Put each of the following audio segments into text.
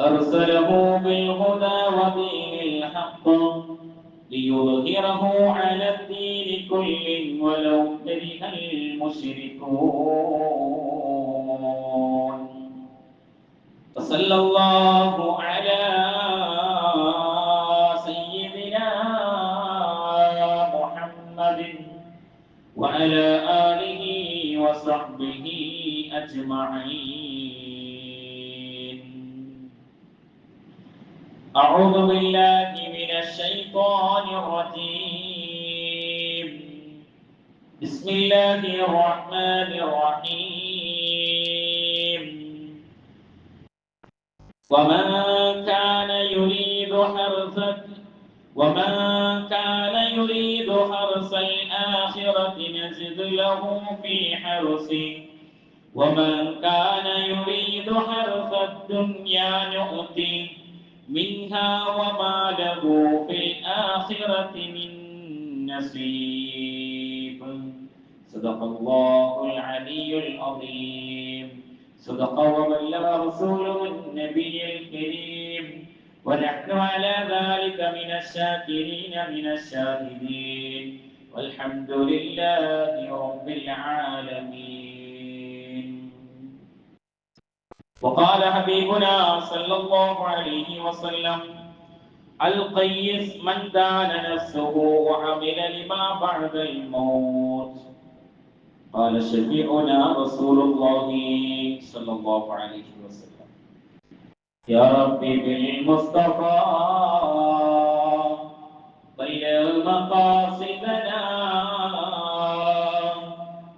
أرسله بالهدى ودين الحق ليظهره على الدين كله ولو كره المشركون. وصلى الله على سيدنا محمد وعلى آله وصحبه أجمعين. أعوذ بالله من الشيطان الرجيم. بسم الله الرحمن الرحيم. ومن كان يريد حرث ومن كان يريد حرث الآخرة نزد له في حرثه ومن كان يريد حرث الدنيا نؤتيه منها وما له في الآخرة من نصيب. صدق الله العلي العظيم. صدق وبلغ رسوله النبي الكريم. ونحن على ذلك من الشاكرين من الشاهدين. والحمد لله رب العالمين. وقال حبيبنا صلى الله عليه وسلم القيس من دان نفسه وعمل لما بعد الموت. قال شفيعنا رسول الله صلى الله عليه وسلم يا ربي بالمصطفى بلغ مقاصدنا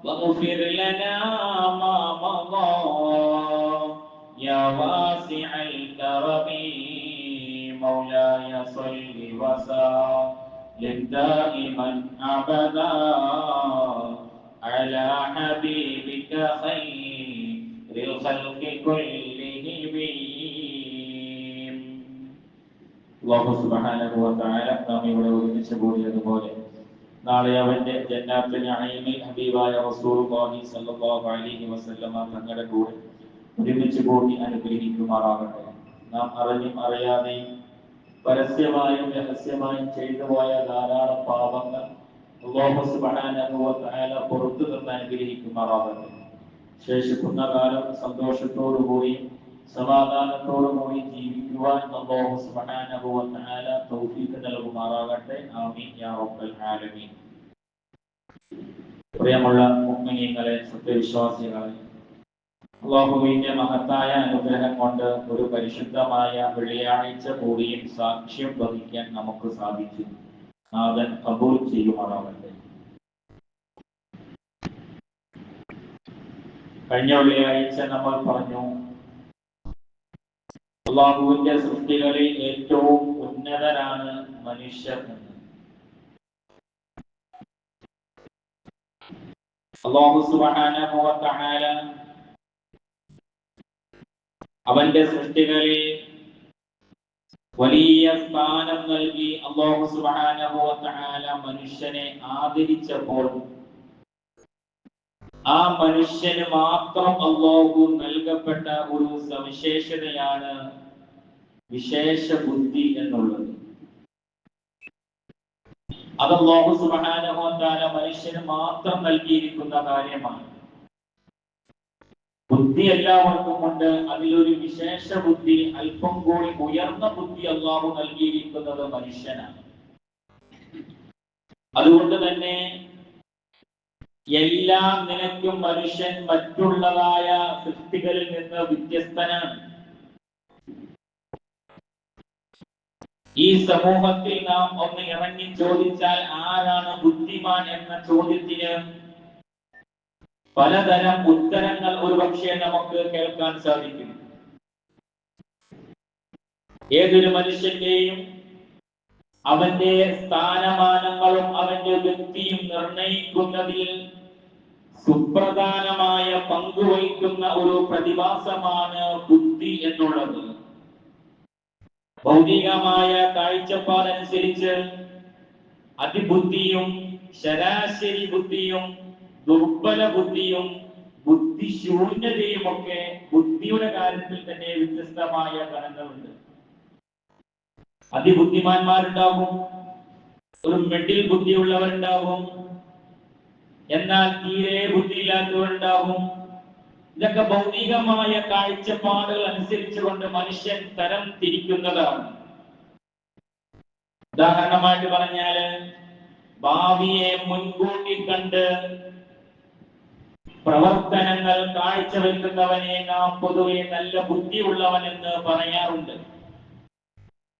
واغفر لنا ما مضى واسع الكرم مولاي صل وسلم دائما ابدا على حبيبك خير الخلق كلهم അള്ളാഹു സുബ്ഹാനഹു വ തആല നാം ഇവിടെ ഒരുമിച്ച് കൂടിയതുപോലെ നാളെ അവന്റെ ജന്നാത്ത് നഈമിൽ ഹബീബായ റസൂലുള്ളാഹി സ്വല്ലല്ലാഹു അലൈഹി വസല്ലമ തങ്ങളുടെ കൂടെ ഒരുമിച്ച് കൂടി അനുഗ്രഹിക്കുമാറാകട്ടെ. നാം അറിഞ്ഞും അറിയാതെയും പരസ്യമായും രഹസ്യമായും ചെയ്തു പോയ ധാരാളം പാപങ്ങൾ അള്ളാഹു പുറത്തു നിന്ന് അനുഗ്രഹിക്കുമാറാകട്ടെ. ശേഷിക്കുന്ന കാലം സന്തോഷത്തോടു സമാധാനത്തോടുകൂടി ജീവിക്കുവാൻ വ തആല തൗഫീഖ് നൽകുമാറാകട്ടെ. ആമീൻ യാ പ്രിയമുള്ള മുഅ്മിനീങ്ങളെ സത്യവിശ്വാസികളെ അള്ളാഹുവിന്റെ മഹത്തായ അനുഗ്രഹം കൊണ്ട് ഒരു പരിശുദ്ധമായ വെള്ളിയാഴ്ച കൂടിയും സാക്ഷ്യം വഹിക്കാൻ നമുക്ക് സാധിച്ചു. നാഥൻ കബൂൽ ചെയ്യുമാറാകട്ടെ. കഴിഞ്ഞ വെള്ളിയാഴ്ച നമ്മൾ പറഞ്ഞു അള്ളാഹുവിന്റെ സൃഷ്ടികളിൽ ഏറ്റവും ഉന്നതനാണ് മനുഷ്യർ അള്ളാഹു സുബാന അവന്റെ സൃഷ്ടികളിൽ വലിയ സ്ഥാനം നൽകി അള്ളാഹു സുബ്ഹാനഹു തആല മനുഷ്യനെ ആദരിച്ചപ്പോൾ ആ മനുഷ്യന് മാത്രം അള്ളാഹു നൽകപ്പെട്ട ഒരു സവിശേഷതയാണ് വിശേഷ ബുദ്ധി എന്നുള്ളത്. അത് അള്ളാഹു സുബ്ഹാനഹു തആല മനുഷ്യന് മാത്രം നൽകിയിരിക്കുന്ന കാര്യമാണ്. ബുദ്ധി എല്ലാവർക്കും ഉണ്ട്. അതിലൊരു വിശേഷ ബുദ്ധി അല്പം കൂടി ഉയർന്ന ബുദ്ധി അള്ളാഹു നൽകിയിരിക്കുന്നത് മനുഷ്യനാണ്. അതുകൊണ്ട് തന്നെ എല്ലാ നിലയ്ക്കും മനുഷ്യൻ മറ്റുള്ളതായ സൃഷ്ടികളിൽ നിന്ന് വ്യത്യസ്തനാണ്. ഈ സമൂഹത്തിൽ നാം ഒന്ന് ഇറങ്ങി ചോദിച്ചാൽ ആരാണ് ബുദ്ധിമാൻ എന്ന ചോദ്യത്തിന് പലതരം ഉത്തരങ്ങൾ ഒരുപക്ഷെ നമുക്ക് കേൾക്കാൻ സാധിക്കും. ഏതൊരു മനുഷ്യന്റെയും അവന്റെ സ്ഥാനമാനങ്ങളും അവന്റെ വ്യക്തിയും നിർണയിക്കുന്നതിൽ സുപ്രധാനമായ പങ്കുവഹിക്കുന്ന ഒരു പ്രതിഭാസമാണ് ബുദ്ധി എന്നുള്ളത്. ഭൗതികമായ കാഴ്ചപ്പാടനുസരിച്ച് അതിബുദ്ധിയും ശരാശരി ബുദ്ധിയും ദുർബല ബുദ്ധിയും ബുദ്ധിശൂന്യതയും ഒക്കെ ബുദ്ധിയുടെ കാര്യത്തിൽ തന്നെ വ്യത്യസ്തമായ ഗണങ്ങളുണ്ട്. അതിബുദ്ധിമാന്മാരുണ്ടാകും ഒരു മെഡിൽ ബുദ്ധിയുള്ളവരുണ്ടാകും എന്നാൽ തീരെ ബുദ്ധിയില്ലാത്തവരുണ്ടാകും ഇതൊക്കെ ഭൗതികമായ കാഴ്ചപ്പാടുകൾ അനുസരിച്ചുകൊണ്ട് മനുഷ്യൻ തരം തിരിക്കുന്നതാണ്. ഉദാഹരണമായിട്ട് പറഞ്ഞാൽ ഭാവിയെ മുൻകൂട്ടി കണ്ട് പ്രവർത്തനങ്ങൾ കാഴ്ചവെക്കുന്നവനെ നാം പൊതുവെ നല്ല ബുദ്ധിയുള്ളവൻ എന്ന് പറയാറുണ്ട്.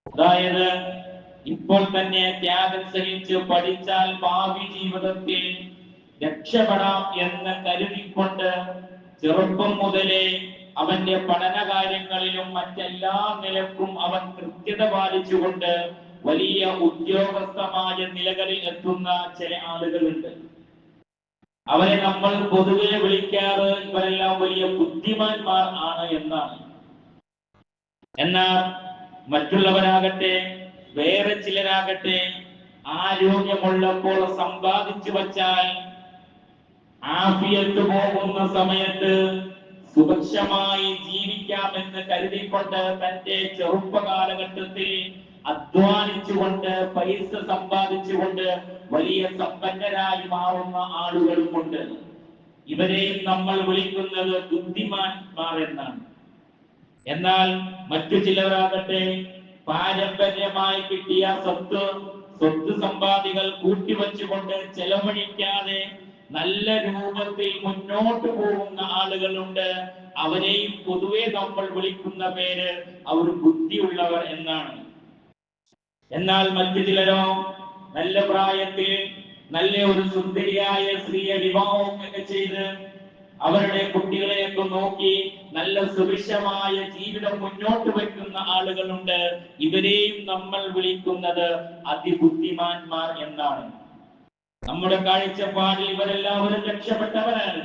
അതായത് ഇപ്പോൾ തന്നെ ത്യാഗം സഹിച്ച് പഠിച്ചാൽ ഭാവി ജീവിതത്തിൽ രക്ഷപ്പെടാം എന്ന് കരുതിക്കൊണ്ട് ചെറുപ്പം മുതലേ അവന്റെ പഠന കാര്യങ്ങളിലും മറ്റെല്ലാ നിലക്കും അവൻ കൃത്യത പാലിച്ചുകൊണ്ട് വലിയ ഉദ്യോഗസ്ഥമായ നിലകളിൽ എത്തുന്ന ചില ആളുകളുണ്ട്. അവരെ നമ്മൾ പൊതുവെ വിളിക്കാറ് ഇവരെല്ലാം വലിയ ബുദ്ധിമാന്മാർ ആണ് എന്നാണ്. എന്നാൽ മറ്റുള്ളവരാകട്ടെ വേറെ ചിലരാകട്ടെ ആരോഗ്യമുള്ളപ്പോൾ സമ്പാദിച്ചു വച്ചാൽ ആഫിയത്ത് പോകുന്ന സമയത്ത് സുഭിക്ഷമായി ജീവിക്കാമെന്ന് കരുതിക്കൊണ്ട് തന്റെ ചെറുപ്പ കാലഘട്ടത്തിൽ അധ്വാനിച്ചുകൊണ്ട് പൈസ സമ്പാദിച്ചുകൊണ്ട് വലിയ സമ്പന്നരായി മാറുന്ന ആളുകളുമുണ്ട്. ഇവരെയും നമ്മൾ വിളിക്കുന്നത് ബുദ്ധിമാന്മാർ എന്നാണ്. എന്നാൽ മറ്റു ചിലരാകട്ടെ പാരമ്പര്യമായി കിട്ടിയ സ്വത്ത് സ്വത്ത് സമ്പാദികൾ കൂട്ടിവച്ചുകൊണ്ട് ചെലവഴിക്കാതെ നല്ല രൂപത്തിൽ മുന്നോട്ട് പോകുന്ന ആളുകളുണ്ട്. അവരെയും പൊതുവെ നമ്മൾ വിളിക്കുന്ന പേര് അവർ ബുദ്ധിയുള്ളവർ എന്നാണ്. എന്നാൽ മറ്റു ചിലരോ നല്ല പ്രായത്തിൽ നല്ല ഒരു സുന്ദരിയായ സ്ത്രീയെ വിവാഹമൊക്കെ ചെയ്ത് അവരുടെ കുട്ടികളെയൊക്കെ നോക്കി നല്ല സുഭിക്ഷമായ ജീവിതം മുന്നോട്ട് വയ്ക്കുന്ന ആളുകളുണ്ട്. ഇവരെയും നമ്മൾ വിളിക്കുന്നത് അതിബുദ്ധിമാന്മാർ എന്നാണ്. നമ്മുടെ കാഴ്ചപ്പാടിൽ ഇവരെല്ലാവരും രക്ഷപ്പെട്ടവരാണ്.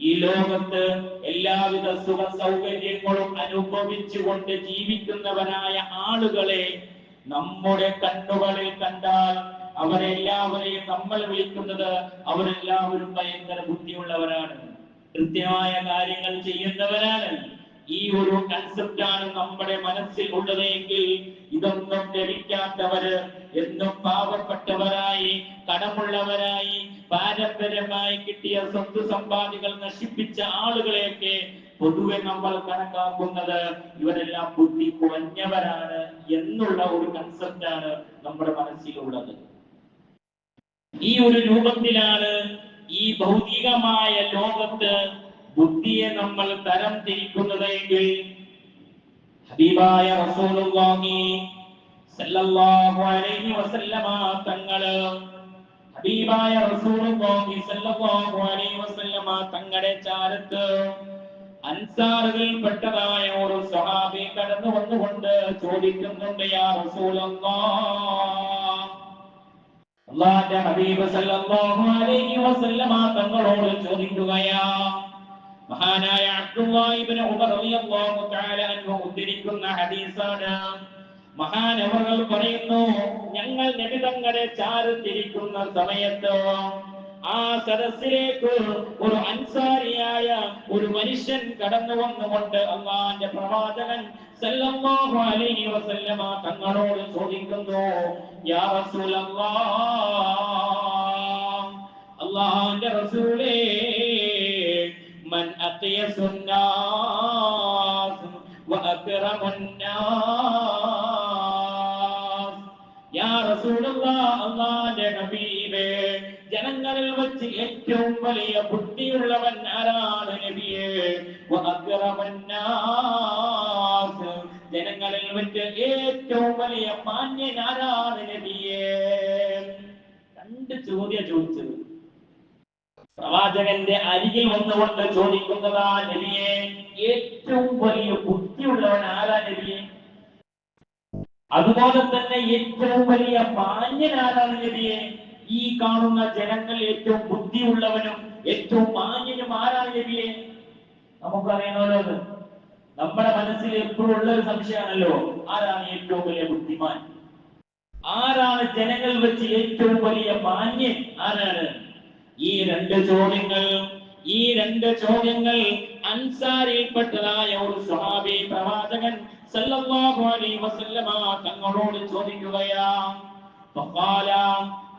ഈ ലോകത്ത് എല്ലാവിധ സുഖ സൗകര്യങ്ങളും അനുഭവിച്ചുകൊണ്ട് ജീവിക്കുന്നവരായ ആളുകളെ നമ്മുടെ കണ്ണുകളിൽ കണ്ടാൽ അവരെല്ലാവരെയും നമ്മൾ വിളിക്കുന്നത് അവരെല്ലാവരും ഭയങ്കര ബുദ്ധിയുള്ളവരാണ്. കൃത്യമായ കാര്യങ്ങൾ ചെയ്യുന്നവരാണ്. ഈ ഒരു കൺസെപ്റ്റ് ആണ് നമ്മുടെ മനസ്സിൽ ഉള്ളതെങ്കിൽ ഇതൊന്നും ലഭിക്കാത്തവര് എന്നും പാവപ്പെട്ടവരായി കടമുള്ളവരായി പാരമ്പര്യമായി കിട്ടിയ സ്വത്ത് സമ്പാദികൾ നശിപ്പിച്ച ആളുകളെയൊക്കെ പൊതുവെ നമ്മൾ കണക്കാക്കുന്നത് ഇവരെല്ലാം ബുദ്ധി കുറഞ്ഞവരാണ് എന്നുള്ള ഒരു കൺസെപ്റ്റാണ് നമ്മുടെ മനസ്സിലുള്ളത്. ഈ ഒരു രൂപത്തിലാണ് ഈ ഭൗതികമായ ലോകത്ത് ബുദ്ധിയെ നമ്മൾ തരം തിരിക്കുന്നതെങ്കിൽ ഹബീബായ റസൂലുള്ളാഹി സല്ലല്ലാഹു തങ്ങൾ ഹബീബായ റസൂലുള്ളാഹി സല്ലല്ലാഹു തങ്ങളുടെ ചാരത്ത് അൻസാറുകൾ പെട്ടതായ ഒരു സഹാബി കടന്നു വന്നുകൊണ്ട് ചോദിക്കുന്നുണ്ട് സല്ലല്ലാഹു അലൈഹി വസല്ലമ തങ്ങളോട് ചോദിക്കുകയാ മഹാനായ ഉമർ തആല അൻഹു ഉദ്ധരിക്കുന്ന ഹദീസാണ്. മഹാനവകൾ പറയുന്നു ഞങ്ങൾ നബി തങ്ങളെ ചാരത്തിരിക്കുന്ന സമയത്ത് ആ സദസ്സിലേക്ക് ഒരു അൻസാരിയായ ഒരു മനുഷ്യൻ കടന്നു വന്നുകൊണ്ട് അള്ളാന്റെ പ്രവാചകൻ സല്ലല്ലാഹു അലൈഹി വസല്ലമ തങ്ങളോട് ചോദിക്കുന്നു യാ റസൂലല്ലാഹ് അള്ളാന്റെ റസൂലേ من أقيس الناس وأكرم الناس يا رسول الله അള്ളാന്റെ ഹബീബേ ജനങ്ങളിൽ വെച്ച് ഏറ്റവും വലിയ ബുദ്ധിയുള്ളവൻ ആരാണ് നബിയെ. ജനങ്ങളിൽ വെച്ച് ഏറ്റവും വലിയ മാന്യൻ ആരാണ് നബിയെ? രണ്ട് ചോദ്യ ചോദിച്ചത്. പ്രവാചകന്റെ അരികിൽ വന്നുകൊണ്ട് ചോദിക്കുന്നതാ നബിയെ ഏറ്റവും വലിയ ബുദ്ധിയുള്ളവൻ ആരാ നബിയെ? അതുപോലെ തന്നെ ഏറ്റവും വലിയ മാന്യൻ ആരാണ് നബിയെ? ഈ കാണുന്ന ജനങ്ങൾ ഏറ്റവും ബുദ്ധിയുള്ളവനും ഏറ്റവും മാന്യനും ആരാണ് നബിയെ നമുക്കറിയണമല്ലോ നമ്മുടെ മനസ്സിൽ എപ്പോഴും ഉള്ള ഒരു സംശയമാണല്ലോ ആരാണ് ഏറ്റവും വലിയ ബുദ്ധിമാൻ? ആരാണ് ജനങ്ങൾ വെച്ച് ഏറ്റവും വലിയ മാന്യൻ? ആരാണ്? ഈ രണ്ട് ചോദ്യങ്ങൾ ഈ രണ്ട് ചോദ്യങ്ങൾ അൻസാരിൽപ്പെട്ടതായ ഒരു സ്വഹാബി പ്രവാചകൻ സല്ലല്ലാഹു അലൈഹി വസല്ലമ തങ്ങളോട് ചോദിക്കുകയാ ഫഖാല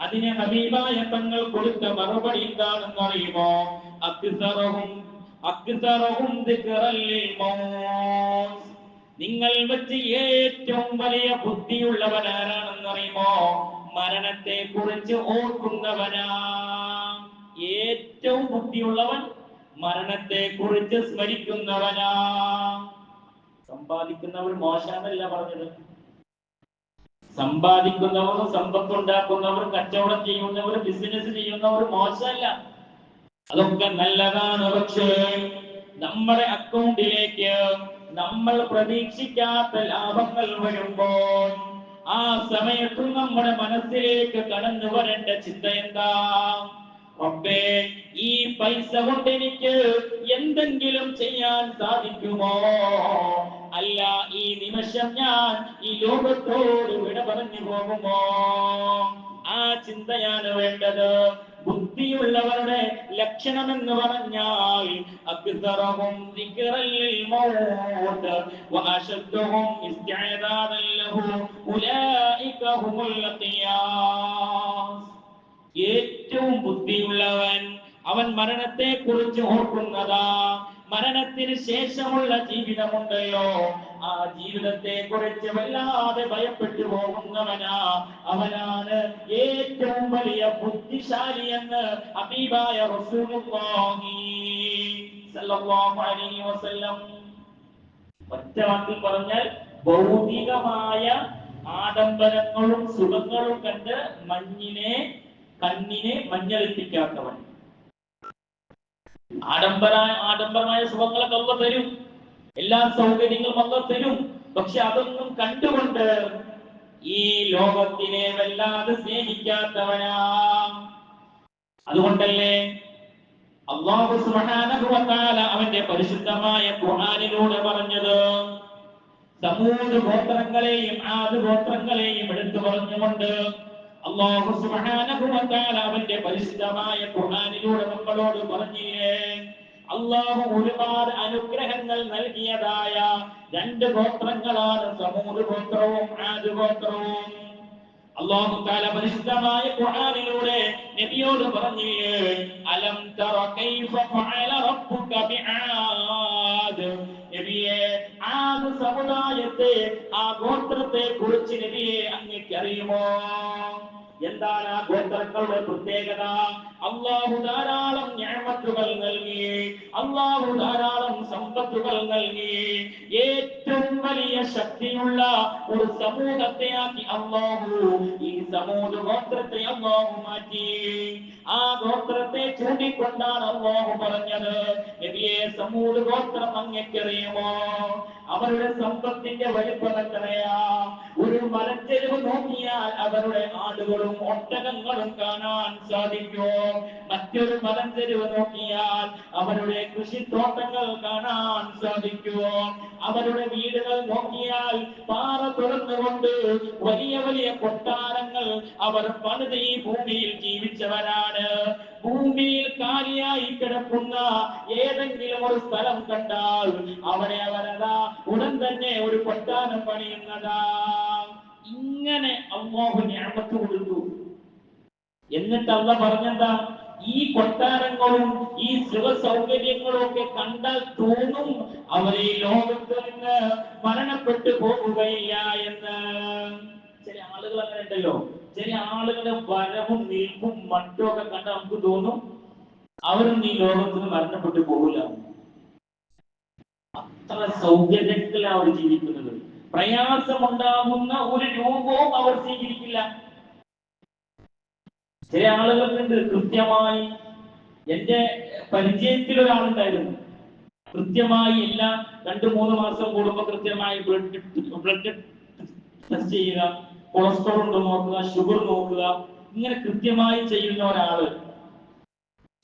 അതിന് ഹബീബായ തങ്ങൾ കൊടുത്ത മറുപടി എന്താണെന്ന് അറിയുമോ അക്സറഹും അക്സറഹും നിങ്ങൾ വെച്ച് ഏറ്റവും വലിയ ബുദ്ധിയുള്ളവൻ ആരാണെന്ന് അറിയുമോ മരണത്തെ കുറിച്ച് ഓർക്കുന്നവനാ. ഏറ്റവും ബുദ്ധിയുള്ളവൻ മരണത്തെ കുറിച്ച് സ്മരിക്കുന്നവനാ. സമ്പാദിക്കുന്നവർ മോശമെന്നല്ല പറഞ്ഞത്. സമ്പാദിക്കുന്നവർ സമ്പത്തുണ്ടാക്കുന്നവർ കച്ചവടം ചെയ്യുന്നവർ ബിസിനസ് ചെയ്യുന്നവർ മോശമല്ല. അതൊക്കെ നല്ലതാണ് പക്ഷേ നമ്മുടെ അക്കൗണ്ടിലേക്ക് നമ്മൾ പ്രതീക്ഷിക്കാത്ത ലാഭങ്ങൾ വരുമ്പോൾ ആ സമയത്ത് നമ്മുടെ മനസ്സിലേക്ക് കടന്നു വരേണ്ട ചിന്ത എന്താ? റബ്ബേ ഈ പൈസ കൊണ്ട് എനിക്ക് എന്തെങ്കിലും ചെയ്യാൻ സാധിക്കുമോ? അല്ല ഈ നിമിഷം ഞാൻ ഈ ലോകത്തോട് വിട പറഞ്ഞു പോകുമോ? ആ ചിന്തയാണ് വേണ്ടത്. ബുദ്ധിയുള്ളവരുടെ ലക്ഷണം എന്ന് പറഞ്ഞാൽ ഏറ്റവും ബുദ്ധിയുള്ളവൻ അവൻ മരണത്തെ കുറിച്ച് ഓർക്കുന്നതാ. മരണത്തിന് ശേഷമുള്ള ജീവിതമുണ്ടയോ? ആ ജീവിതത്തെ കുറിച്ച് വല്ലാതെ ഭയപ്പെട്ടു പോകുന്നവനാ. അവനാണ് ഏറ്റവും വലിയ ബുദ്ധിശാലി എന്ന് അബീബായ ഒറ്റ വാക്കിൽ പറഞ്ഞാൽ ഭൗതികമായ ആഡംബരങ്ങളും സുഖങ്ങളും കണ്ട് മഞ്ഞിനെ കണ്ണിനെ മഞ്ഞളിപ്പിക്കാത്തവൻ. ആഡംബര ആഡംബരമായ സുഖങ്ങളൊക്കെ അവ തരും. എല്ലാ സൗകര്യങ്ങളും അവ തരും. പക്ഷെ അതൊന്നും കണ്ടുകൊണ്ട് ഈ ലോകത്തിനെ വല്ലാതെ സ്നേഹിക്കാത്തവനാ. അതുകൊണ്ടല്ലേ അള്ളാഹു സുബ്ഹാനഹു അവന്റെ പരിശുദ്ധമായ ഖുർആനിലൂടെ പറഞ്ഞത്. സമൂഹ ഗോത്രങ്ങളെയും ആദ് ഗോത്രങ്ങളെയും എടുത്തു പറഞ്ഞുകൊണ്ട് അള്ളാഹു സുബ്ഹാനഹു വ തആല അവന്റെ പരിശുദ്ധമായ ഖുർആനിലൂടെ നമ്മളോട് പറഞ്ഞില്ലേ? അള്ളാഹു ഒരുപാട് അനുഗ്രഹങ്ങൾ നൽകിയതായ രണ്ട് ഗോത്രങ്ങളാണ്. സമൂഹ ഗോത്രവും ആദ് ഗോത്രവും. അള്ളാഹു തആല പരിശുദ്ധമായ ഖുർആനിലൂടെ നബിയോട് പറഞ്ഞില്ലേ? അലം തറ കൈഫ ഫഅല റബ്ബുക ബിആദ്? നബിയെ ആദ് സമുദായത്തെ ആ ഗോത്രത്തെ കുറിച്ച് നബിയെ അങ്ങേക്ക് അറിയുമോ എന്താണ് ആ ഗോത്രങ്ങളുടെ പ്രത്യേകത? അള്ളാഹു ധാരാളം ഞാമത്തുകൾ നൽകി അള്ളാഹു ധാരാളം സമ്പത്തുകൾ നൽകി. ഏറ്റവും വലിയ ശക്തിയുള്ള ഒരു സമൂഹത്തെ ആക്കി അള്ളാഹു ഈ സമൂഹ ഗോത്രത്തെ അള്ളാഹു മാറ്റി. ആ ഗോത്രത്തെ ചൂണ്ടിക്കൊണ്ടാണ് അള്ളാഹു പറഞ്ഞത് നബിയെ സമൂഹ ഗോത്രം അങ്ങക്കറിയുമോ? അവരുടെ സമ്പത്തിന്റെ വലിപ്പം ഒരു മലച്ചെരുവ് നോക്കിയാൽ അവരുടെ ആടുകളും ഒട്ടകങ്ങളും കാണാൻ സാധിക്കും മറ്റൊരു തെരുവ് നോക്കിയാൽ അവരുടെ കൃഷിത്തോട്ടങ്ങൾ കാണാൻ സാധിക്കുമോ? അവരുടെ വീടുകൾ നോക്കിയാൽ പാറ തുറന്നുകൊണ്ട് വലിയ വലിയ കൊട്ടാരങ്ങൾ അവർ പണിത് ഈ ഭൂമിയിൽ ജീവിച്ചവരാണ്. ഭൂമിയിൽ കാലിയായി കിടക്കുന്ന ഏതെങ്കിലും ഒരു സ്ഥലം കണ്ടാൽ അവരെ അവരതാ ഉടൻ തന്നെ ഒരു കൊട്ടാരം പണിയുന്നതാ. ഇങ്ങനെ അള്ളാഹു ഞാമത്ത് കൊടുത്തു. എന്നിട്ട് അല്ല പറഞ്ഞെന്താ? ഈ കൊട്ടാരങ്ങളും ഈ സുഖ സൗകര്യങ്ങളും ഒക്കെ കണ്ടാൽ തോന്നും അവരെ ലോകത്ത് നിന്ന് മരണപ്പെട്ടു പോകുകയില്ല എന്ന്. ചില ആളുകൾ അങ്ങനെ ഉണ്ടല്ലോ. ചില ആളുകളുടെ വരവും നീക്കും മട്ടും ഒക്കെ കണ്ടാൽ നമുക്ക് തോന്നും അവരും ഈ ലോകത്തിന് മരണപ്പെട്ടു പോകില്ല അത്ര സൗകര്യത്തിലാണ് അവർ ജീവിക്കുന്നത്. പ്രയാസമുണ്ടാകുന്ന ഒരു രൂപവും അവർ സ്വീകരിക്കില്ല. ചില ആളുകൾക്കുണ്ട് കൃത്യമായി എന്റെ പരിചയത്തിൽ ഒരാളുണ്ടായിരുന്നു കൃത്യമായി എല്ലാ രണ്ടു മൂന്ന് മാസം കൂടുമ്പോൾ കൃത്യമായി ബ്ലഡ് ബ്ലഡ് ടെസ്റ്റ് ചെയ്യുക കൊളസ്ട്രോൾ ഉണ്ടോ നോക്കുക ഷുഗർ നോക്കുക ഇങ്ങനെ കൃത്യമായി ചെയ്യുന്ന ഒരാൾ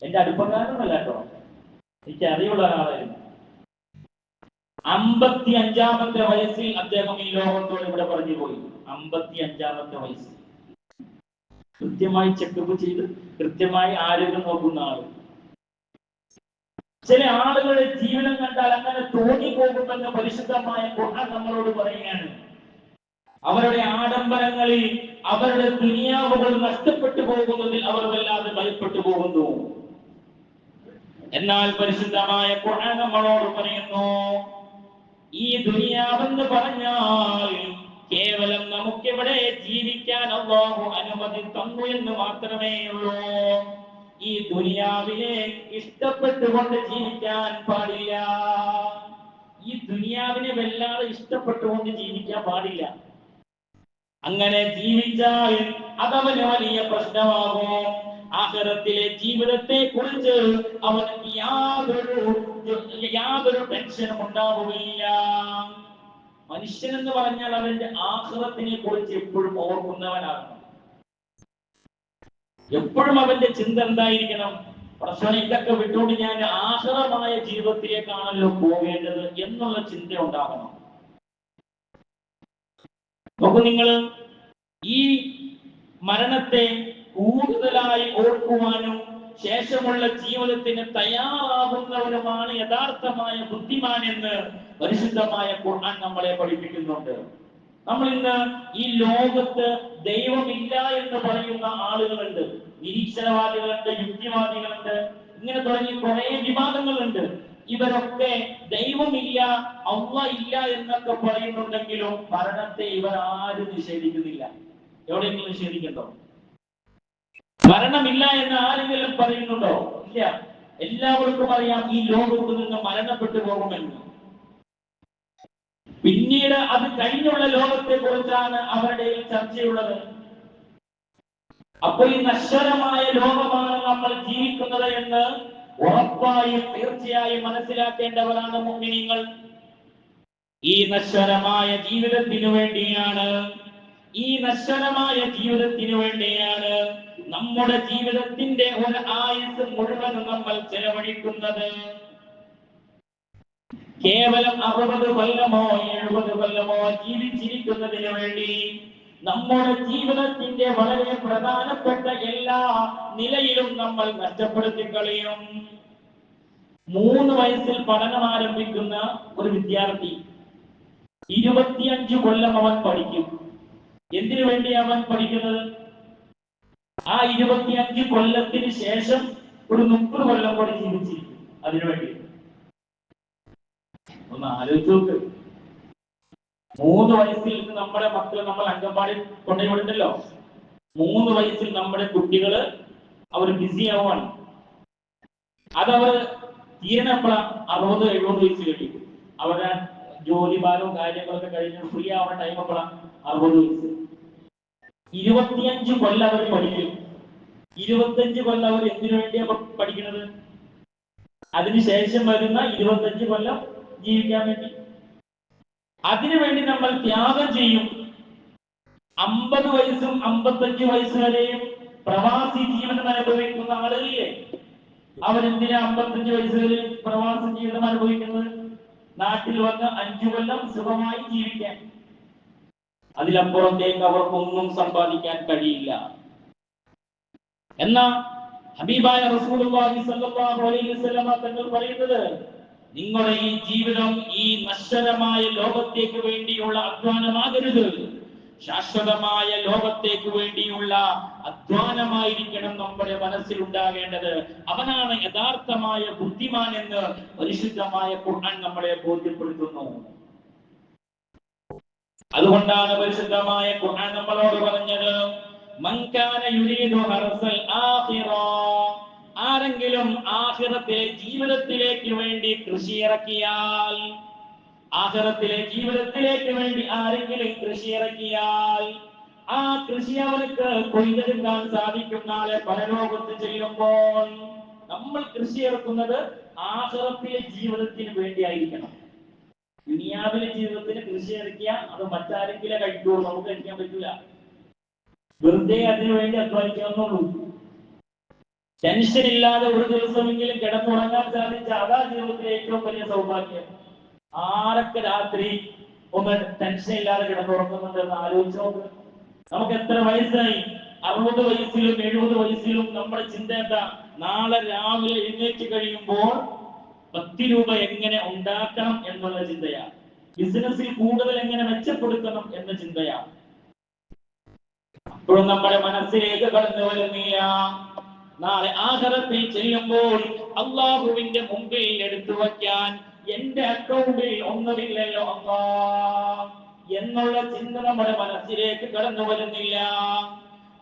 എന്റെ അടുപ്പക്കാരനല്ല കേട്ടോ എനിക്ക് അറിയുള്ള ഒരാളായിരുന്നു. അമ്പത്തി അഞ്ചാമത്തെ വയസ്സിൽ അദ്ദേഹം ഈ ലോകത്തോട് ഇവിടെ പറഞ്ഞു പോയി. അമ്പത്തി അഞ്ചാമത്തെ വയസ്സിൽ. കൃത്യമായി ചെക്കപ്പ് ചെയ്ത് കൃത്യമായി ആരോഗ്യം നോക്കുന്ന ആൾ. ചില ആളുകളുടെ ജീവിതം കണ്ടാൽ അങ്ങനെ തോന്നിപ്പോകുമെന്ന് പരിശുദ്ധമായ ഖുർആൻ നമ്മളോട് പറയുകയാണ്. അവരുടെ ആഡംബരങ്ങളിൽ അവരുടെ ദുനിയാവുകൾ നഷ്ടപ്പെട്ടു പോകുന്നതിൽ അവർ വല്ലാതെ ഭയപ്പെട്ടു പോകുന്നു. എന്നാൽ പരിശുദ്ധമായ ഖുർആൻ നമ്മളോട് പറയുന്നു ഈ ദുനിയാവെന്ന് പറഞ്ഞാൽ കേവലം നമുക്കിവിടെ ജീവിക്കാൻ അള്ളാഹു അനുമതി തന്നു എന്ന് മാത്രമേ ഉള്ളൂ. ഈ ദുനിയാവിനെ ഇഷ്ടപ്പെട്ടുകൊണ്ട് ജീവിക്കാൻ പാടില്ല. ഈ ദുനിയാവിനെ വല്ലാതെ ഇഷ്ടപ്പെട്ടുകൊണ്ട് ജീവിക്കാൻ പാടില്ല. അങ്ങനെ ജീവിച്ചാൽ അതവന് വലിയ പ്രശ്നമാകും. ആഹരത്തിലെ ജീവിതത്തെ കുറിച്ച് അവന് യാതൊരു യാതൊരു ടെൻഷനും ഉണ്ടാവുകയില്ല. മനുഷ്യൻ എന്ന് പറഞ്ഞാൽ അവന്റെ ആഹ്റത്തിനെ കുറിച്ച് എപ്പോഴും ഓർക്കുന്നവനാണ്. എപ്പോഴും അവന്റെ ചിന്ത എന്തായിരിക്കണം? പ്രശ്നം ഇതൊക്കെ വിട്ടുകൊണ്ട് ഞാൻ ആഹ്റമായ ജീവിതത്തിലേക്കാണല്ലോ പോകേണ്ടത് എന്നുള്ള ചിന്ത ഉണ്ടാകണം നോക്കൂ നിങ്ങൾ ഈ മരണത്തെ കൂടുതലായി ഓർക്കുവാനും ശേഷമുള്ള ജീവിതത്തിന് തയ്യാറാകുന്നവരുമാണ് യഥാർത്ഥമായ ബുദ്ധിമാൻ എന്ന് പരിശുദ്ധമായ ഖുർആൻ നമ്മളെ പഠിപ്പിക്കുന്നുണ്ട്. നമ്മൾ ഇന്ന് ഈ ലോകത്ത് ദൈവമില്ല എന്ന് പറയുന്ന ആളുകളുണ്ട്. നിരീക്ഷണവാദികളുണ്ട് യുക്തിവാദികളുണ്ട് ഇങ്ങനെ തുടങ്ങി കുറെ വിവാദങ്ങളുണ്ട് ഇവരൊക്കെ ദൈവമില്ല അവ ഇല്ല എന്നൊക്കെ പറയുന്നുണ്ടെങ്കിലും മരണത്തെ ഇവർ ആരും നിഷേധിക്കുന്നില്ല. എവിടെയെങ്കിലും നിഷേധിക്കണ്ടോ മരണമില്ല എന്ന് ആരെങ്കിലും പറയുന്നുണ്ടോ? ഇല്ല. എല്ലാവർക്കും അറിയാം ഈ ലോകത്ത് നിന്ന് മരണപ്പെട്ടു പോകുമെന്ന്. പിന്നീട് അത് കഴിഞ്ഞുള്ള ലോകത്തെ കുറിച്ചാണ് അവരുടെ ചർച്ചയുള്ളത്. അപ്പോൾ ഈ നശ്വരമായ ലോകമാണ് നമ്മൾ ജീവിക്കുന്നത് എന്ന് ഉറപ്പായും തീർച്ചയായും മനസ്സിലാക്കേണ്ടവരാണ് മുഗ്മിനിങ്ങൾ. ഈ നശ്വരമായ ജീവിതത്തിനു വേണ്ടിയാണ് ഈ നശ്വരമായ ജീവിതത്തിനു വേണ്ടിയാണ് നമ്മുടെ ജീവിതത്തിന്റെ ഒരു ആയുസ് മുഴുവൻ നമ്മൾ ചെലവഴിക്കുന്നത്. കേവലം അറുപത് കൊല്ലമോ എഴുപത് കൊല്ലമോ ജീവിച്ചിരിക്കുന്നതിന് വേണ്ടി നമ്മുടെ ജീവിതത്തിന്റെ വളരെ പ്രധാനപ്പെട്ട എല്ലാ നിലയിലും നമ്മൾ നഷ്ടപ്പെടുത്തി കളയും. മൂന്ന് വയസ്സിൽ പഠനം ആരംഭിക്കുന്ന ഒരു വിദ്യാർത്ഥി ഇരുപത്തിയഞ്ചു കൊല്ലം അവൻ പഠിക്കും. എന്തിനു വേണ്ടി അവൻ പഠിക്കുന്നത്? ആ ഇരുപത്തിയഞ്ച് കൊല്ലത്തിന് ശേഷം ഒരു മുപ്പത് കൊല്ലം കൂടി ജീവിച്ചിരിക്കും. അതിനുവേണ്ടി ഒന്ന് ആലോചിച്ച് നോക്ക്. മൂന്ന് വയസ്സിൽ നമ്മുടെ മക്കൾ നമ്മൾ അംഗൻവാടി കൊണ്ടുപോയിട്ടുണ്ടല്ലോ മൂന്ന് വയസ്സിൽ നമ്മുടെ കുട്ടികൾ അവർ ബിസി ആവുകയാണ് അതവർ തീരണപ്പോഴ അറുപത് എഴുപത് വയസ്സ് കഴിയും അവരുടെ ജോലി ഭാരവും കാര്യങ്ങളൊക്കെ കഴിഞ്ഞ് ഫ്രീ ആവുന്ന ടൈം എപ്പോഴാണ് അറുപത് വയസ്സ്. ഇരുപത്തിയഞ്ച് കൊല്ലം അവർ പഠിക്കും. ഇരുപത്തഞ്ച് കൊല്ലം അവർ എന്തിനു വേണ്ടിയാണ് പഠിക്കുന്നത് അതിനുശേഷം വരുന്ന ഇരുപത്തഞ്ച് കൊല്ലം ജീവിക്കാൻ വേണ്ടി അതിനുവേണ്ടി നമ്മൾ ത്യാഗം ചെയ്യും. അമ്പത് വയസ്സും അമ്പത്തഞ്ച് വയസ്സുവരെയും പ്രവാസി ജീവിതം അനുഭവിക്കുന്ന ആളുകളില്ലേ? അവരെന്തിനാ അമ്പത്തഞ്ച് വയസ്സുകളിൽ പ്രവാസി ജീവിതം അനുഭവിക്കുന്നത്? നാട്ടിൽ വന്ന് അഞ്ചു കൊല്ലം സുഖമായി ജീവിക്കാൻ. അതിലപ്പുറത്തേക്ക് അവർക്കൊന്നും സമ്പാദിക്കാൻ കഴിയില്ല. എന്നാ ഹബീബായ റസൂലുള്ളാഹി സ്വല്ലല്ലാഹു അലൈഹി തങ്ങൾ പറയുന്നത്? നിങ്ങളുടെ ഈ ജീവിതം ഈ നശ്വരമായ ലോകത്തേക്ക് വേണ്ടിയുള്ള അധ്വാനമാകരുത്. ശാശ്വതമായ ലോകത്തേക്ക് വേണ്ടിയുള്ള അധ്വാനമായിരിക്കണം നമ്മുടെ മനസ്സിൽ ഉണ്ടാകേണ്ടത്. അവനാണ് യഥാർത്ഥമായ ബുദ്ധിമാൻ എന്ന് പരിശുദ്ധമായ ഖുർആൻ നമ്മളെ ബോധ്യപ്പെടുത്തുന്നു. അതുകൊണ്ടാണ് പരിശുദ്ധമായ ഖുർആൻ നമ്മളോട് പറഞ്ഞത് മൻകാന യുരീദു ഹർസൽ ആഖിറ ആരെങ്കിലും ആഹിറത്തിലെ ജീവിതത്തിലേക്ക് വേണ്ടി കൃഷി ഇറക്കിയാൽ ആഹിറത്തിലെ ജീവിതത്തിലേക്ക് വേണ്ടി ആരെങ്കിലും കൃഷി ഇറക്കിയാൽ ആ കൃഷി അവർക്ക് കൊയ്തെടുക്കാൻ സാധിക്കും നാളെ പരലോകത്ത് ചെയ്യുമ്പോൾ. നമ്മൾ കൃഷി ഇറക്കുന്നത് ആഹിറത്തിലെ ജീവിതത്തിന് വേണ്ടിയായിരിക്കണം. ദുനിയാവിലെ ജീവിതത്തിന് കൃഷി ഇറക്കിയ അത് മറ്റാരെങ്കിലും കഴിക്കുള്ളൂ നമുക്ക് കഴിക്കാൻ പറ്റില്ല വെറുതെ അതിനു വേണ്ടി അധ്വാനിക്കാവുന്നുള്ളൂ ടെൻഷൻ ഇല്ലാതെ ഒരു ദിവസമെങ്കിലും കിടന്നുറങ്ങാൻ സാധിച്ച അതാ ജീവിതത്തിലെ ഏറ്റവും വലിയ സൗഭാഗ്യം. ആരൊക്കെ രാത്രി ഒന്ന് ടെൻഷൻ ഇല്ലാതെ കിടന്നുറങ്ങുന്നുണ്ട് എന്ന് ആലോചിച്ച് നോക്ക്. നമുക്ക് എത്ര വയസ്സായി? അറുപത് വയസ്സിലും എഴുപത് വയസ്സിലും നമ്മുടെ ചിന്ത എന്താ? നാളെ രാവിലെ എഴുന്നേറ്റ് കഴിയുമ്പോൾ പത്ത് രൂപ എങ്ങനെ ഉണ്ടാക്കണം എന്നുള്ള ചിന്തയാ ബിസിനസ്സിൽ കൂടുതൽ എങ്ങനെ മെച്ചപ്പെടുത്തണം എന്ന ചിന്തയാ അപ്പോഴും നമ്മുടെ മനസ്സിലേക്ക് കടന്നു വരുന്നില്ല നാളെ ആഹരത്തിൽ ചെല്ലുമ്പോൾ അള്ളാഹുവിന്റെ മുമ്പിൽ എടുത്തു വയ്ക്കാൻ എന്റെ അക്കൗണ്ടിൽ ഒന്നുമില്ലല്ലോ അമ്മ എന്നുള്ള ചിന്ത നമ്മുടെ മനസ്സിലേക്ക് കടന്നു വരുന്നില്ല.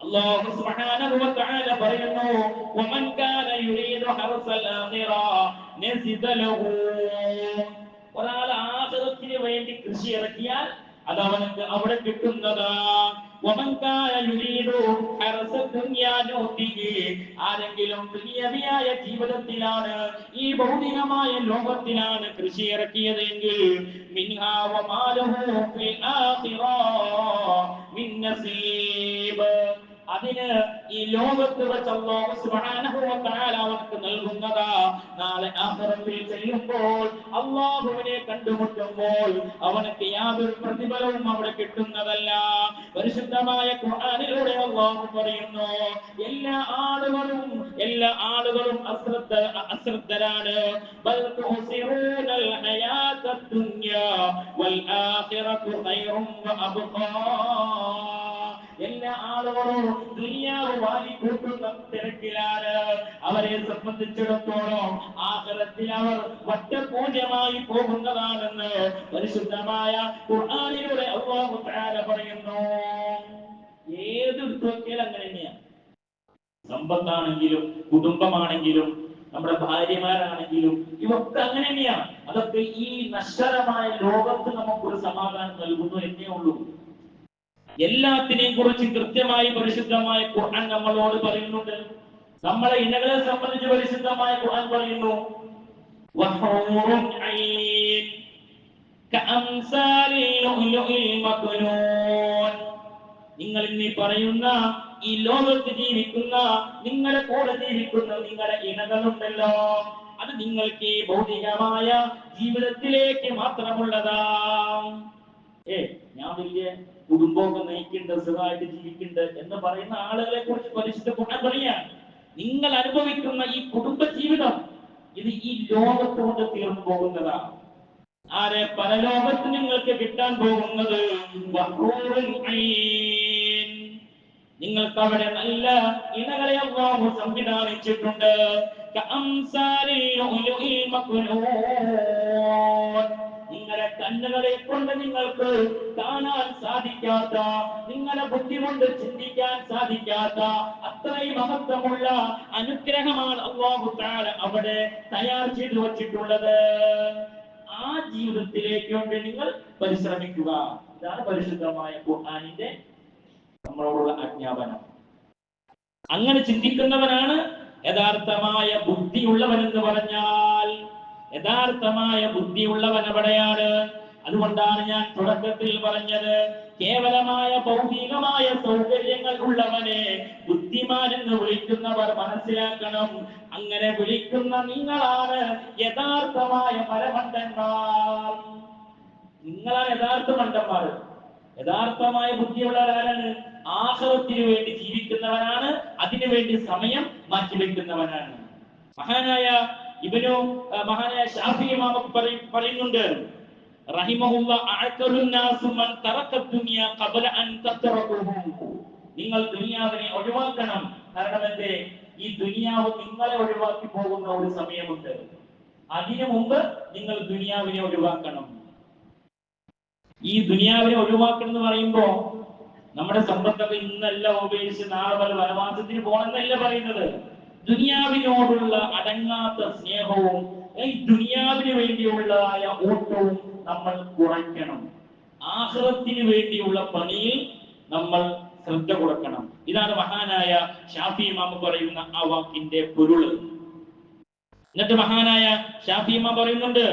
അല്ലാഹു സുബ്ഹാനഹു വ പറയുന്നു വമൻ കാന യുരീദു ഹർസൽ ആഖിറ നസിദ ലഹു. ഒരാൾ ആഖിറത്തിന് വേണ്ടി കൃഷി ഇറക്കിയാൽ അത് അവനക്ക് അവിടെ കിട്ടുന്നത്. ആരെങ്കിലും ദുനിയവിയായ ജീവിതത്തിലാണ് ഈ ഭൗതികമായ ലോകത്തിലാണ് കൃഷി ഇറക്കിയതെങ്കിൽ മിൻഹാ വമാലഹു ഫിൽ ആഖിറ മിൻ നസീബ്. അതിന് ഈ ലോകത്ത് വെച്ച് അല്ലാഹു സുബ്ഹാനഹു വ തആല അവർക്ക് നൽകുന്നതാ. നാളെ ആഖിറത്തിൽ ചെയ്യുമ്പോൾ അല്ലാഹുവിനെ കണ്ടുമുട്ടുമ്പോൾ അവനക്ക് യാതൊരു പ്രതിഫലവും അവിടെ കിട്ടുന്നതല്ല. പരിശുദ്ധമായ ഖുർആനിലൂടെ അള്ളാഹു പറയുന്നു എല്ലാ ആളുകളും എല്ലാ ആളുകളും അശ്രദ്ധ അശ്രദ്ധരാണ്. ബൽ തുഹ്സിറൂനൽ ഹയാത്തദ് ദുനിയാ വൽ ആഖിറത്തു ഖൈറും വ അബ്ഖാ. എല്ലാ ആളുകളും ദുനിയാവ് വാരി കൂട്ടുന്ന തിരക്കിലാണ്. അവരെ സംബന്ധിച്ചിടത്തോളം ആഹ്റത്തിൽ അവർ വറ്റപൂജ്യമായി പോകുന്നതാണെന്ന് പരിശുദ്ധമായ ഖുർആനിലൂടെ തആല പറയുന്നു. ഏത് നോക്കിയാൽ അങ്ങനെ സമ്പത്താണെങ്കിലും കുടുംബമാണെങ്കിലും നമ്മുടെ ഭാര്യമാരാണെങ്കിലും ഇതൊക്കെ അങ്ങനെ തന്നെയാണ് അതൊക്കെ ഈ നശ്വരമായ ലോകത്ത് നമുക്കൊരു സമാധാനം നൽകുന്നു എന്നേ ഉള്ളൂ. എല്ലാത്തിനെയും കുറിച്ച് കൃത്യമായി പരിശുദ്ധമായ ഖുർആൻ നമ്മളോട് പറയുന്നുണ്ട്. നമ്മളെ ഇണകളെ സംബന്ധിച്ച് പരിശുദ്ധമായ ഖുർആൻ പറയുന്നു. നിങ്ങൾ ഇനി പറയുന്ന ഈ ലോകത്ത് ജീവിക്കുന്ന നിങ്ങളുടെ കൂടെ ജീവിക്കുന്ന നിങ്ങളുടെ ഇണകളുണ്ടല്ലോ അത് നിങ്ങൾക്ക് ഈ ഭൗതികമായ ജീവിതത്തിലേക്ക് മാത്രമുള്ളതാ. ഏ ഞാൻ വലിയ കുടുംബമൊക്കെ നയിക്കുന്നുണ്ട് സുഖമായിട്ട് ജീവിക്കുന്നുണ്ട് എന്ന് പറയുന്ന ആളുകളെ കുറിച്ച് പരിശുദ്ധ ഗുണം പറയാൻ നിങ്ങൾ അനുഭവിക്കുന്ന ഈ കുടുംബ ജീവിതം ഇത് ഈ ലോകത്തോട് തീർന്നു പോകുന്നതാണ്. ആരെ പരലോകത്ത് നിങ്ങൾക്ക് കിട്ടാൻ പോകുന്നത്. നിങ്ങൾക്ക് അവിടെ നല്ല ഇണകളെ അള്ളാഹു സംവിധാനിച്ചിട്ടുണ്ട്. നിങ്ങളുടെ കണ്ണുകളെ കൊണ്ട് നിങ്ങൾക്ക് കാണാൻ സാധിക്കാത്ത നിങ്ങളെ ബുദ്ധി കൊണ്ട് ചിന്തിക്കാൻ സാധിക്കാത്ത അത്രയും മഹത്വമുള്ള അനുഗ്രഹമാണ് അള്ളാഹു അവിടെ തയ്യാർ ചെയ്തു വച്ചിട്ടുള്ളത്. ആ ജീവിതത്തിലേക്ക് വേണ്ടി നിങ്ങൾ പരിശ്രമിക്കുക. ഇതാണ് പരിശുദ്ധമായ ഖുർആാനിന്റെ നമ്മളോടുള്ള അജ്ഞാപനം അങ്ങനെ ചിന്തിക്കുന്നവനാണ് യഥാർത്ഥമായ ബുദ്ധിയുള്ളവൻ എന്ന് പറഞ്ഞാൽ യഥാർത്ഥമായ ബുദ്ധിയുള്ളവൻ എവിടെയാണ്? അതുകൊണ്ടാണ് ഞാൻ തുടക്കത്തിൽ പറഞ്ഞത് കേവലമായ ഭൗതികമായ സൗകര്യങ്ങൾ ഉള്ളവനെ ബുദ്ധിമാൻ എന്ന് വിളിക്കുന്നവർ മനസ്സിലാക്കണം. അങ്ങനെ വിളിക്കുന്ന നിങ്ങളാണ് യഥാർത്ഥമായ പരമണ്ടന്മാർ നിങ്ങളാണ് യഥാർത്ഥ മണ്ടന്മാർ. യഥാർത്ഥമായ ബുദ്ധിയുള്ളവരാരാണ്? ആഹ്ലത്തിന് വേണ്ടി ജീവിക്കുന്നവനാണ് അതിനുവേണ്ടി സമയം മാറ്റിവെക്കുന്നവനാണ്. മഹാനായ ഇവനു മഹാനായ ഷാഫി ഇമാമ പറയും- പറയുന്നുണ്ട് നിങ്ങൾ ദുനിയാവിനെ ഒഴിവാക്കണം. കാരണം എന്തേ? ഈ ദുനിയാവ് നിങ്ങളെ ഒഴിവാക്കി പോകുന്ന ഒരു സമയമുണ്ട്. അതിനു മുമ്പ് നിങ്ങൾ ദുനിയാവിനെ ഒഴിവാക്കണം. ഈ ദുനിയാവിനെ ഒഴിവാക്കണം എന്ന് പറയുമ്പോ നമ്മുടെ സമ്പത്തൊക്കെ ഇന്നല്ല ഉപയോഗിച്ച് നാളെ വല്ല വനവാസത്തിന് പോകണമെന്നല്ല പറയുന്നത്? ദുനിയാവിനോടുള്ള അടങ്ങാത്ത സ്നേഹവും ഈ ദുനിയാവിന് വേണ്ടിയുള്ളതായ ഓട്ടവും നമ്മൾ കുറയ്ക്കണം. ആഹ്റത്തിന് വേണ്ടിയുള്ള പണിയിൽ നമ്മൾ ശ്രദ്ധ കൊടുക്കണം. ഇതാണ് മഹാനായ ഷാഫി ഇമാം പറയുന്ന ആ വാക്കിന്റെ പൊരുൾ. എന്നിട്ട് മഹാനായ ഷാഫി ഇമാം പറയുന്നുണ്ട്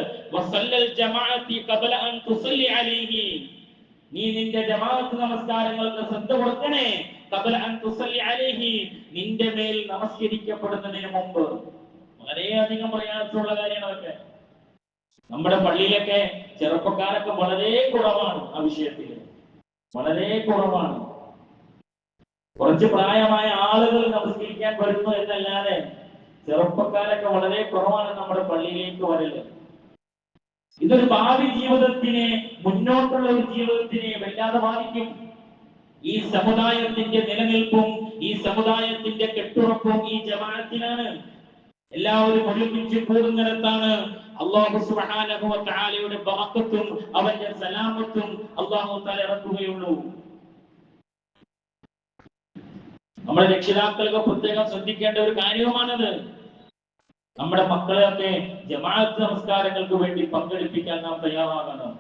നീ നിന്റെ ജമാഅത്ത് നമസ്കാരങ്ങൾക്ക് ശ്രദ്ധ കൊടുക്കണേ. നിന്റെ മേൽ നമസ്കരിക്കപ്പെടുന്നതിന് മുമ്പ്. വളരെയധികം പ്രയാസമുള്ള കാര്യമാണ് അതൊക്കെ നമ്മുടെ പള്ളിയിലൊക്കെ ചെറുപ്പക്കാരൊക്കെ വളരെ കുറവാണ് ആ വിഷയത്തിൽ. വളരെ കുറവാണ്. കുറച്ച് പ്രായമായ ആളുകൾ നമസ്കരിക്കാൻ വരുന്നു എന്നല്ലാതെ ചെറുപ്പക്കാരൊക്കെ വളരെ കുറവാണ് നമ്മുടെ പള്ളിയിലേക്ക് വരൽ. ഇതൊരു ഭാവി ജീവിതത്തിനെ മുന്നോട്ടുള്ള ഒരു ജീവിതത്തിനെ വല്ലാതെ ബാധിക്കും. ഈ സമുദായത്തിന്റെ നിലനിൽപ്പും ഈ സമുദായത്തിന്റെ കെട്ടുറപ്പും ഈ ജമാഅത്തിനാണ് എല്ലാവരും ഒരുമിച്ച് കൂടുന്നിടത്താണ് അള്ളാഹു സുബ്ഹാനഹു വ തആലയുടെ ബറക്കത്തും അവന്റെ സലാമത്തും അള്ളാഹു തആല ഇറക്കുകയുള്ളൂ. നമ്മുടെ രക്ഷിതാക്കൾക്ക് പ്രത്യേകം ശ്രദ്ധിക്കേണ്ട ഒരു കാര്യവുമാണത്. നമ്മുടെ മക്കളെയൊക്കെ ജമാഅത്ത് നമസ്കാരങ്ങൾക്ക് വേണ്ടി പങ്കെടുപ്പിക്കാൻ നാം തയ്യാറാകണം.